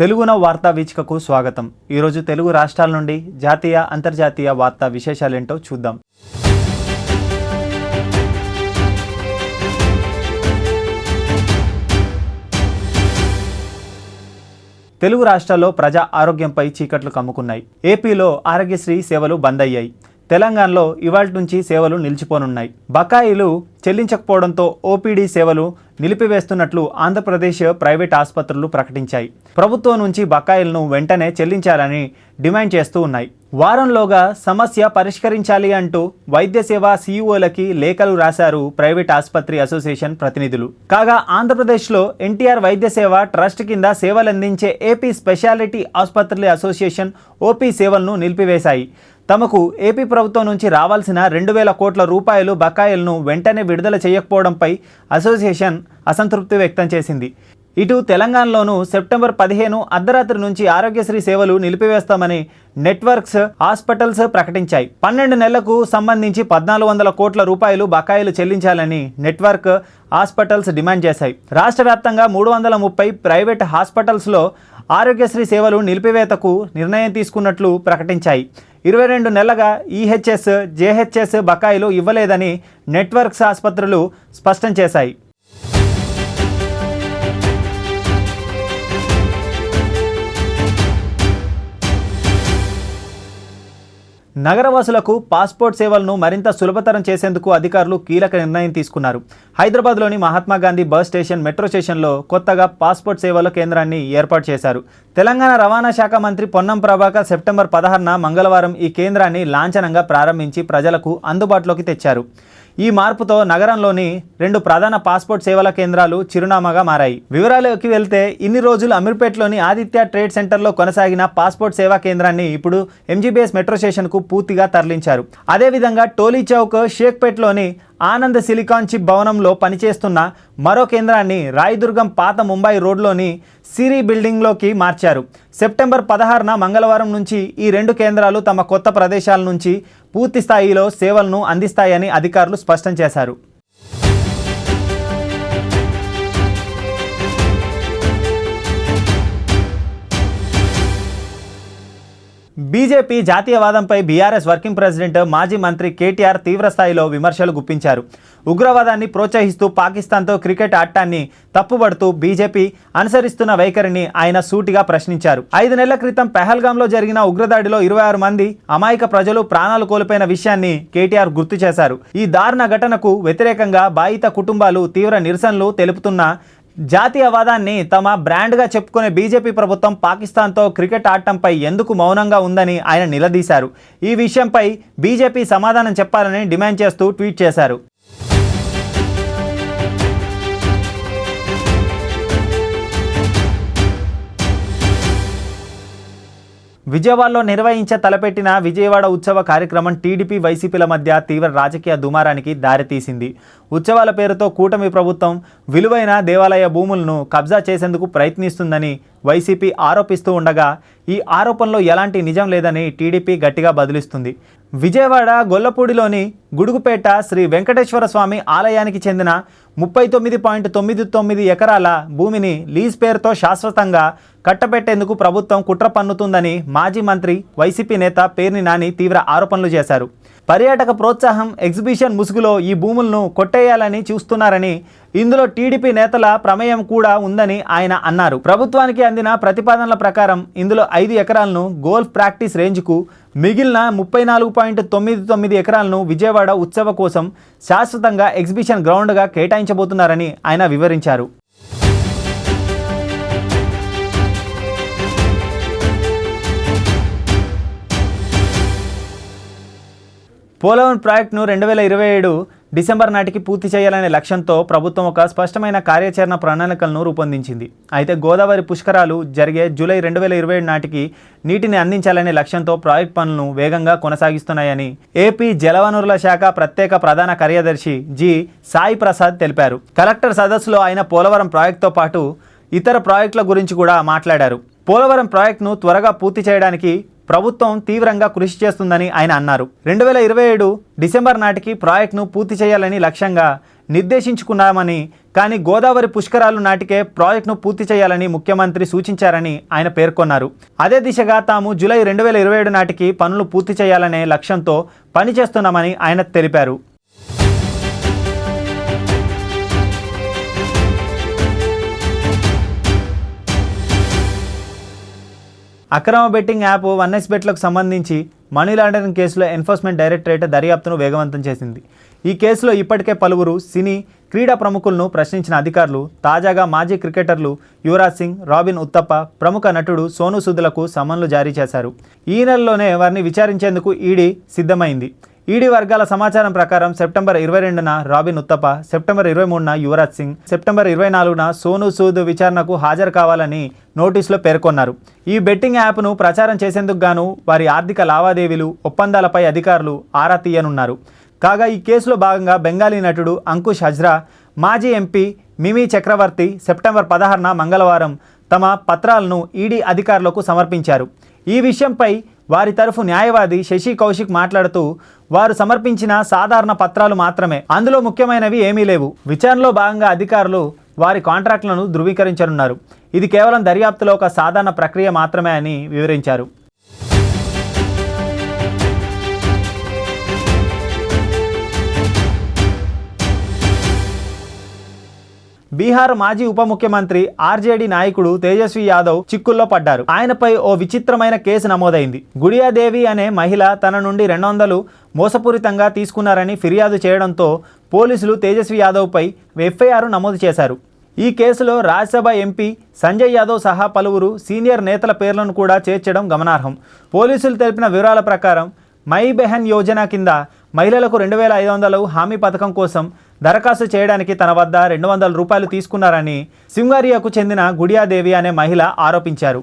తెలుగున వార్తా వీచికకు స్వాగతం. ఈరోజు తెలుగు రాష్ట్రాల నుండి జాతీయ అంతర్జాతీయ వార్తా విశేషాలేంటో చూద్దాం. తెలుగు రాష్ట్రాల్లో ప్రజా ఆరోగ్యంపై చీకట్లు కమ్ముకున్నాయి. ఏపీలో ఆరోగ్యశ్రీ సేవలు బంద్ అయ్యాయి తెలంగాణలో ఇవాళ నుంచి సేవలు నిలిచిపోనున్నాయి. బకాయిలు చెల్లించకపోవడంతో ఓపీడీ సేవలు నిలిపివేస్తున్నట్లు ఆంధ్రప్రదేశ్ ప్రైవేట్ ఆసుపత్రులు ప్రకటించాయి. ప్రభుత్వం నుంచి బకాయిలను వెంటనే చెల్లించాలని డిమాండ్ చేస్తూ ఉన్నాయి. వారంలోగా సమస్య పరిష్కరించాలి అంటూ వైద్య సేవ సీఈఓలకి లేఖలు రాశారు ప్రైవేట్ ఆసుపత్రి అసోసియేషన్ ప్రతినిధులు. కాగా ఆంధ్రప్రదేశ్లో ఎన్టీఆర్ వైద్య సేవ ట్రస్ట్ కింద సేవలందించే ఏపీ స్పెషాలిటీ ఆసుపత్రుల అసోసియేషన్ ఓపీ సేవలను నిలిపివేశాయి. తమకు ఏపీ ప్రభుత్వం నుంచి రావాల్సిన రెండు వేల కోట్ల రూపాయలు బకాయిలను వెంటనే విడుదల చేయకపోవడంపై అసోసియేషన్ అసంతృప్తి వ్యక్తం చేసింది. ఇటు తెలంగాణలోనూ సెప్టెంబర్ పదిహేను అర్ధరాత్రి నుంచి ఆరోగ్యశ్రీ సేవలు నిలిపివేస్తామని నెట్వర్క్స్ హాస్పిటల్స్ ప్రకటించాయి. పన్నెండు నెలలకు సంబంధించి పద్నాలుగు వందల కోట్ల రూపాయలు బకాయిలు చెల్లించాలని నెట్వర్క్ హాస్పిటల్స్ డిమాండ్ చేశాయి. రాష్ట్ర వ్యాప్తంగా మూడు వందల ముప్పై ప్రైవేట్ హాస్పిటల్స్లో ఆరోగ్యశ్రీ సేవలు నిలిపివేతకు నిర్ణయం తీసుకున్నట్లు ప్రకటించాయి. ఇరవై రెండు నెలలుగా ఈహెచ్ఎస్ జేహెచ్ఎస్ బకాయిలు ఇవ్వలేదని నెట్వర్క్స్ ఆసుపత్రులు స్పష్టం చేశాయి. నగరవాసులకు పాస్పోర్ట్ సేవలను మరింత సులభతరం చేసేందుకు అధికారులు కీలక నిర్ణయం తీసుకున్నారు. హైదరాబాద్లోని Mahatma Gandhi bus station metro స్టేషన్లో కొత్తగా పాస్పోర్ట్ సేవల కేంద్రాన్ని ఏర్పాటు చేశారు. తెలంగాణ రవాణా శాఖ మంత్రి పొన్నం ప్రభాకర్ సెప్టెంబర్ పదహారున మంగళవారం ఈ కేంద్రాన్ని లాంఛనంగా ప్రారంభించి ప్రజలకు అందుబాటులోకి తెచ్చారు. ఈ మార్పుతో నగరంలోని రెండు ప్రధాన పాస్పోర్ట్ సేవల కేంద్రాలు చిరునామాగా మారాయి. వివరాలలోకి వెళ్తే ఇన్ని రోజులు అమీర్పేట్లోని ఆదిత్య ట్రేడ్ సెంటర్లో కొనసాగిన పాస్పోర్ట్ సేవా కేంద్రాన్ని ఇప్పుడు ఎంజీబీఎస్ మెట్రో స్టేషన్కు పూర్తిగా తరలించారు. అదేవిధంగా టోలీ చౌక్ షేక్పేట్లోని ఆనంద్ సిలికాన్ చిప్ భవనంలో పనిచేస్తున్న మరో కేంద్రాన్ని రాయదుర్గం పాత ముంబై రోడ్లోని సిరి బిల్డింగ్లోకి మార్చారు. సెప్టెంబర్ పదహారున మంగళవారం నుంచి ఈ రెండు కేంద్రాలు తమ కొత్త ప్రదేశాల నుంచి పూర్తి స్థాయిలో సేవలను అందిస్తాయని అధికారులు స్పష్టం చేశారు. బీజేపీ జాతీయవాదంపై బీఆర్ఎస్ వర్కింగ్ ప్రెసిడెంట్ మాజీ మంత్రి కేటీఆర్ తీవ్రస్థాయిలో విమర్శలు గుప్పించారు. ఉగ్రవాదాన్ని ప్రోత్సహిస్తూ పాకిస్తాన్తో క్రికెట్ ఆడటాన్ని తప్పుబడుతూ బీజేపీ అనుసరిస్తున్న వైఖరిని ఆయన సూటిగా ప్రశ్నించారు. ఐదు నెలల క్రితం పెహల్గాంలో జరిగిన ఉగ్రదాడిలో ఇరవై ఆరు మంది అమాయక ప్రజలు ప్రాణాలు కోల్పోయిన విషయాన్ని కేటీఆర్ గుర్తు చేశారు. ఈ దారుణ ఘటనకు వ్యతిరేకంగా బాధిత కుటుంబాలు తీవ్ర నిరసనలు తెలుపుతున్న జాతీయవాదాన్ని తమ బ్రాండ్గా చెప్పుకునే బీజేపీ ప్రభుత్వం పాకిస్తాన్తో క్రికెట్ ఆడటంపై ఎందుకు మౌనంగా ఉందని ఆయన నిలదీశారు. ఈ విషయంపై బీజేపీ సమాధానం చెప్పాలని డిమాండ్ చేస్తూ ట్వీట్ చేశారు. విజయవాడలో నిర్వహించ తలపెట్టిన విజయవాడ ఉత్సవ కార్యక్రమం టీడీపీ వైసీపీల మధ్య తీవ్ర రాజకీయ దుమారానికి దారితీసింది. ఉత్సవాల పేరుతో కూటమి ప్రభుత్వం విలువైన దేవాలయ భూములను కబ్జా చేసేందుకు ప్రయత్నిస్తుందని వైసీపీ ఆరోపిస్తూ ఉండగా ఈ ఆరోపణలో ఎలాంటి నిజం లేదని టీడీపీ గట్టిగా బదిలిస్తుంది. విజయవాడ గొల్లపూడిలోని గుడుగుపేట శ్రీ వెంకటేశ్వర స్వామి ఆలయానికి చెందిన ముప్పై తొమ్మిది పాయింట్ తొమ్మిది తొమ్మిది ఎకరాల భూమిని లీజ్ పేరుతో శాశ్వతంగా కట్టబెట్టేందుకు ప్రభుత్వం కుట్ర పన్నుతుందని మాజీ మంత్రి వైసీపీ నేత పేర్ని నాని తీవ్ర ఆరోపణలు చేశారు. పర్యాటక ప్రోత్సాహం ఎగ్జిబిషన్ ముసుగులో ఈ భూములను కొట్టేయాలని చూస్తున్నారని ఇందులో టీడీపీ నేతల ప్రమేయం కూడా ఉందని ఆయన అన్నారు. ప్రభుత్వానికి అందిన ప్రతిపాదనల ప్రకారం ఇందులో ఐదు ఎకరాలను గోల్ఫ్ ప్రాక్టీస్ రేంజ్కు మిగిలిన ముప్పై నాలుగు పాయింట్ తొమ్మిది తొమ్మిది ఎకరాలను విజయవాడ ఉత్సవ కోసం శాశ్వతంగా ఎగ్జిబిషన్ గ్రౌండ్గా కేటాయించబోతున్నారని ఆయన వివరించారు. పోలవరం ప్రాజెక్టును రెండు వేల ఇరవై ఏడు డిసెంబర్ నాటికి పూర్తి చేయాలనే లక్ష్యంతో ప్రభుత్వం ఒక స్పష్టమైన కార్యాచరణ ప్రణాళికలను రూపొందించింది. అయితే గోదావరి పుష్కరాలు జరిగే జూలై రెండు వేల ఇరవై ఏడు నాటికి నీటిని అందించాలనే లక్ష్యంతో ప్రాజెక్ట్ పనులను వేగంగా కొనసాగిస్తున్నాయని ఏపీ జలవనరుల శాఖ ప్రత్యేక ప్రధాన కార్యదర్శి జి సాయి ప్రసాద్ తెలిపారు. కలెక్టర్ సదస్సులో ఆయన పోలవరం ప్రాజెక్టుతో పాటు ఇతర ప్రాజెక్టుల గురించి కూడా మాట్లాడారు. పోలవరం ప్రాజెక్టును త్వరగా పూర్తి చేయడానికి ప్రభుత్వం తీవ్రంగా కృషి చేస్తుందని ఆయన అన్నారు. రెండు వేల ఇరవై ఏడు డిసెంబర్ నాటికి ప్రాజెక్టును పూర్తి చేయాలని లక్ష్యంగా నిర్దేశించుకున్నామని కానీ గోదావరి పుష్కరాలు నాటికే ప్రాజెక్టును పూర్తి చేయాలని ముఖ్యమంత్రి సూచించారని ఆయన పేర్కొన్నారు. అదే దిశగా తాము జూలై రెండు వేల ఇరవై ఏడు నాటికి పనులు పూర్తి చేయాలనే లక్ష్యంతో పనిచేస్తున్నామని ఆయన తెలిపారు. అక్రమ బెట్టింగ్ యాప్ వన్ ఎస్ బెట్లకు సంబంధించి మనీ లాండరింగ్ కేసులో ఎన్ఫోర్స్మెంట్ డైరెక్టరేట్ దర్యాప్తును వేగవంతం చేసింది. ఈ కేసులో ఇప్పటికే పలువురు సినీ క్రీడా ప్రముఖులను ప్రశ్నించిన అధికారులు తాజాగా మాజీ క్రికెటర్లు యువరాజ్ సింగ్ రాబిన్ ఉత్తప్ప ప్రముఖ నటుడు సోను సూదులకు సమన్లు జారీ చేశారు. ఈ నెలలోనే వారిని విచారించేందుకు ఈడీ సిద్ధమైంది. ఈడీ వర్గాల సమాచారం ప్రకారం సెప్టెంబర్ ఇరవై రెండున రాబిన్ ఉత్తప్ప సెప్టెంబర్ ఇరవై మూడున యువరాజ్ సింగ్ సెప్టెంబర్ ఇరవై నాలుగున సోను సూద్ విచారణకు హాజరు కావాలని నోటీసులో పేర్కొన్నారు. ఈ బెట్టింగ్ యాప్ను ప్రచారం చేసేందుకు గాను వారి ఆర్థిక లావాదేవీలు ఒప్పందాలపై అధికారులు ఆరా తీయనున్నారు. కాగా ఈ కేసులో భాగంగా బెంగాలీ నటుడు అంకుష్ హజ్రా మాజీ ఎంపీ మిమీ చక్రవర్తి సెప్టెంబర్ పదహారున మంగళవారం తమ పత్రాలను ఈడీ అధికారులకు సమర్పించారు. ఈ విషయంపై వారి తరఫు న్యాయవాది శశి కౌశిక్ మాట్లాడుతూ వారు సమర్పించిన సాధారణ పత్రాలు మాత్రమే. అందులో ముఖ్యమైనవి ఏమీ లేవు. విచారణలో భాగంగా అధికారులు వారి కాంట్రాక్టులను ధృవీకరించనున్నారు. ఇది కేవలం దర్యాప్తులో ఒక సాధారణ ప్రక్రియ మాత్రమే అని వివరించారు. బీహార్ మాజీ ఉప ముఖ్యమంత్రి ఆర్జేడీ నాయకుడు తేజస్వి యాదవ్ చిక్కుల్లో పడ్డారు. ఆయనపై ఓ విచిత్రమైన కేసు నమోదైంది. గుడియాదేవి అనే మహిళ తన నుండి రెండు వందలు మోసపూరితంగా తీసుకున్నారని ఫిర్యాదు చేయడంతో పోలీసులు తేజస్వి యాదవ్పై ఎఫ్ఐఆర్ నమోదు చేశారు. ఈ కేసులో రాజ్యసభ ఎంపీ సంజయ్ యాదవ్ సహా పలువురు సీనియర్ నేతల పేర్లను కూడా చేర్చడం గమనార్హం. పోలీసులు తెలిపిన వివరాల ప్రకారం మై బెహన్ యోజన కింద మహిళలకు రెండు వేల ఐదు వందలు హామీ పథకం కోసం దరఖాస్తు చేయడానికి తన వద్ద రెండు వందల రూపాయలు తీసుకున్నారని సింగారియాకు చెందిన గుడియాదేవి అనే మహిళ ఆరోపించారు.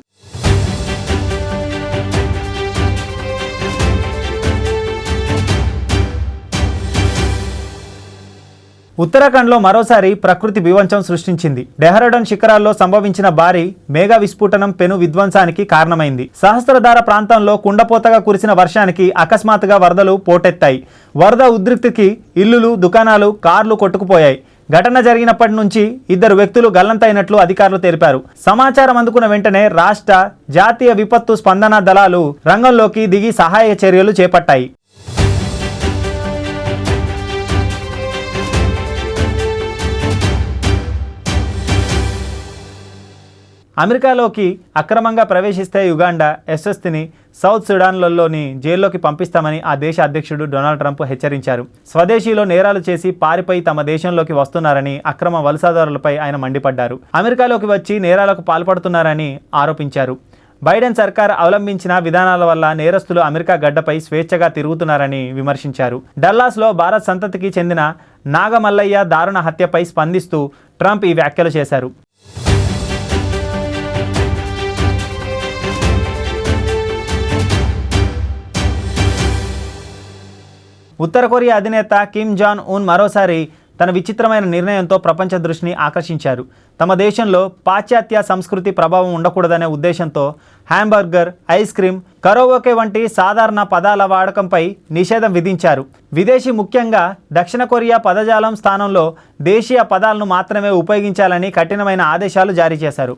ఉత్తరాఖండ్లో మరోసారి ప్రకృతి బీవంచం సృష్టించింది. డెహ్రాడూన్ శిఖరాల్లో సంభవించిన భారీ మేఘ విస్ఫోటనం పెను విధ్వంసానికి కారణమైంది. సహస్రధార ప్రాంతంలో కుండపోతగా కురిసిన వర్షానికి అకస్మాత్తుగా వరదలు పోటెత్తాయి. వరద ఉద్రిక్తికి ఇల్లులు దుకాణాలు కార్లు కొట్టుకుపోయాయి. ఘటన జరిగినప్పటి నుంచి ఇద్దరు వ్యక్తులు గల్లంతైనట్లు అధికారులు తెలిపారు. సమాచారం అందుకున్న వెంటనే రాష్ట్ర జాతీయ విపత్తు స్పందన దళాలు రంగంలోకి దిగి సహాయ చర్యలు చేపట్టాయి. అమెరికాలోకి అక్రమంగా ప్రవేశిస్తే యుగాండా యశస్తిని సౌత్ సుడాన్లలోని జైల్లోకి పంపిస్తామని ఆ దేశ అధ్యక్షుడు డొనాల్డ్ ట్రంప్ హెచ్చరించారు. స్వదేశీలో నేరాలు చేసి పారిపోయి తమ దేశంలోకి వస్తున్నారని అక్రమ వలసదారులపై ఆయన మండిపడ్డారు. అమెరికాలోకి వచ్చి నేరాలకు పాల్పడుతున్నారని ఆరోపించారు. బైడెన్ సర్కార్ అవలంబించిన విధానాల వల్ల నేరస్తులు అమెరికా గడ్డపై స్వేచ్ఛగా తిరుగుతున్నారని విమర్శించారు. డల్లాస్లో భారత్ సంతతికి చెందిన నాగమల్లయ్య దారుణ హత్యపై స్పందిస్తూ ట్రంప్ ఈ వ్యాఖ్యలు చేశారు. ఉత్తర కొరియా అధినేత కిమ్ జాన్ ఉన్ మరోసారి తన విచిత్రమైన నిర్ణయంతో ప్రపంచ దృష్టిని ఆకర్షించారు. తమ దేశంలో పాశ్చాత్య సంస్కృతి ప్రభావం ఉండకూడదనే ఉద్దేశంతో హ్యాంబర్గర్ ఐస్ క్రీమ్ కరోవోకే వంటి సాధారణ పదాల వాడకంపై నిషేధం విధించారు. విదేశీ ముఖ్యంగా దక్షిణ కొరియా పదజాలం స్థానంలో దేశీయ పదాలను మాత్రమే ఉపయోగించాలని కఠినమైన ఆదేశాలు జారీ చేశారు.